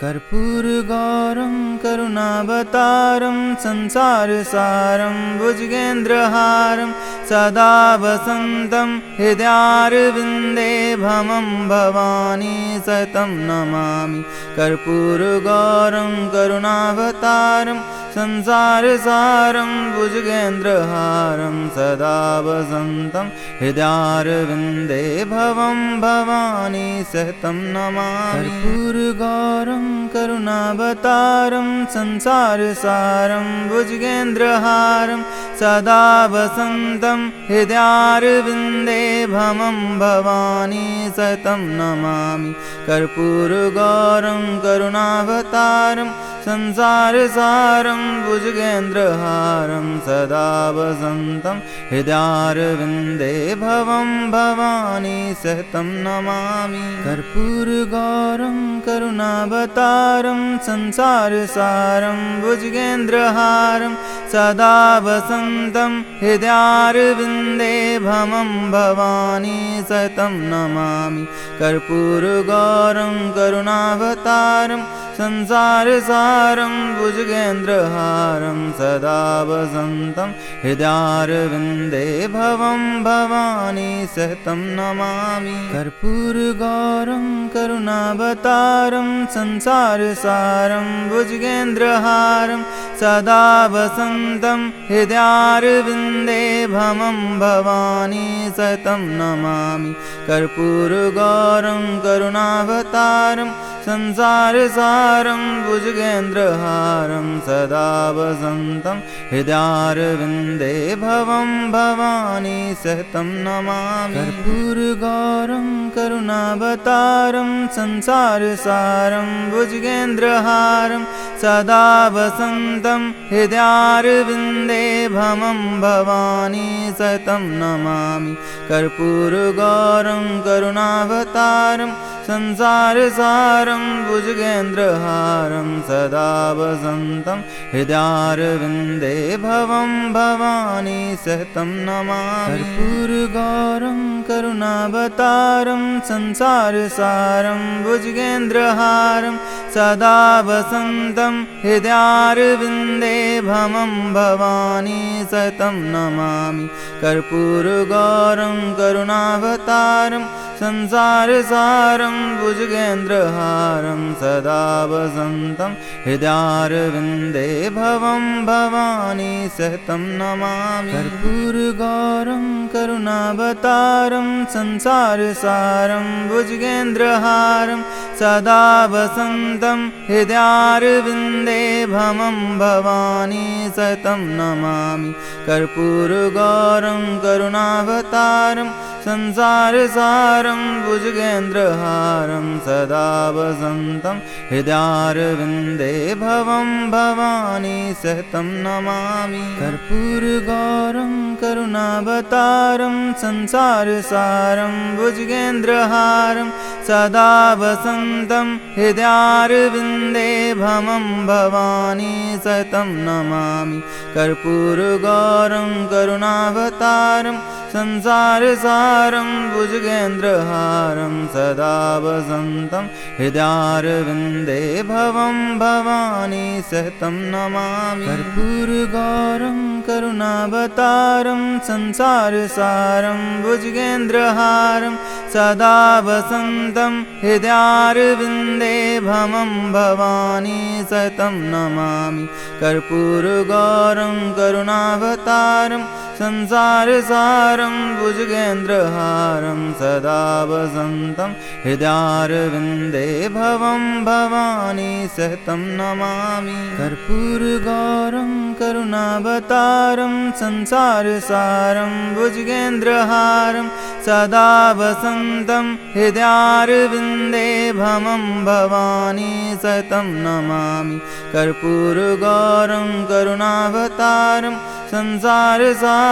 कर्पूरगौरं करुणावतारं संसारसारं भुजगेन्द्रहारं सदा वसन्तं हृदयारविन्दे भमं भवानी सतं नमामि। कर्पूरगौरं करुणावतारं संसारसारं भुजगेन्द्रहारं सदा वसन्तं हृदयारविन्दे भवं भवानी सतं नमामि। कर्पूरगौरं करुणावतारं संसारसारं भुजगेन्द्रहारं सदा वसन्तं हृदयारविन्दे भमं भवानी सतं नमामि। कर्पूरगौरं करुणावतारं संसारसारं भुजगेन्द्रहारं सदा वसन्तं हृदयारविन्दे भवं भवानी सतं नमामि। कर्पूरगौरं करुणावतारं संसारसारं भुजगेन्द्रहारं सदा वसन्तं हृदयारविन्दे भमं भवानी सतं नमामि। कर्पूरगौरं करुणावतारं संसारसारं भुजगेन्द्रहारं सदा वसन्तं हृदयारविन्दे भवं भवानी सतं नमामि। कर्पूरगौरं करुणावतारं संसारसारं भुजगेन्द्रहारं सदा वसन्तं हृदयारविन्दे भमं भवानी सतं नमामि। कर्पूरगौरं करुणावतारं संसारसारं भुजगेन्द्रहारं सदा वसन्तं हृदयारविन्दे भवं भवानी सतं नमामि। कर्पूरगौरं करुणावतारं संसारसारं भुजगेन्द्रहारं सदा वसन्तं हृदयारविन्दे भमं भवानी सतं नमामि। कर्पूरगौरं करुणावतारं संसारसारं भुजगेन्द्रहारं सदा वसन्तं हृदयारविन्दे भवं भवानी सतं नमामि। कर्पूरगौरं करुणावतारं संसारसारं भुजगेन्द्रहारं सदा वसन्तं हृदयारविन्दे भमं भवानी सतं नमामि। कर्पूरगौरं करुणावतारं संसारसारं भुजगेन्द्रहारं सदा वसन्तं हृदयारविन्दे भवं भवानी सतं नमामि। कर्पूरगौरं करुणावतारं संसारसारं भुजगेन्द्रहारं सदा वसन्तं हृदयारविन्दे भमं भवानी सतं नमामि। कर्पूरगौरं करुणावतारं संसारसारं भुजगेन्द्रहारं सदा वसन्तं हृदयारविन्दे भवं भवानी सतं नमामि। कर्पूरगौरं करुणावतारं संसारसारं भुजगेन्द्रहारं सदा वसन्तं हृदयारविन्दे भमं भवानी सतं नमामि। कर्पूरगौरं करुणावतारं संसारसारं भुजगेन्द्रहारं सदा वसन्तं हृदयारविन्दे भवं भवानी सतं नमामि। कर्पूरगौरं करुणावतारं संसारसारं भुजगेन्द्रहारं सदा वसन्तं हृदयारविन्दे भमं भवानी सतं नमामि। कर्पूरगौरं करुणावतारं संसारसारं भुजगेन्द्रहारं सदा वसन्तं हृदयारविन्दे भवं भवानी सतं नमामि। कर्पूरगौरं करुणावतारं संसारसारं भुजगेन्द्रहारं सदा वसन्तं हृदयारविन्दे भमं भवानी सतं नमामि। कर्पूरगौरं करुणावतारं संसारसारं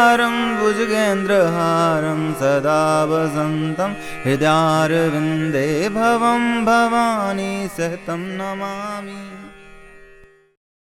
भुजगेन्द्रहारं सदा वसन्तं हृदयारविन्दे भवं भवानी सतं नमामि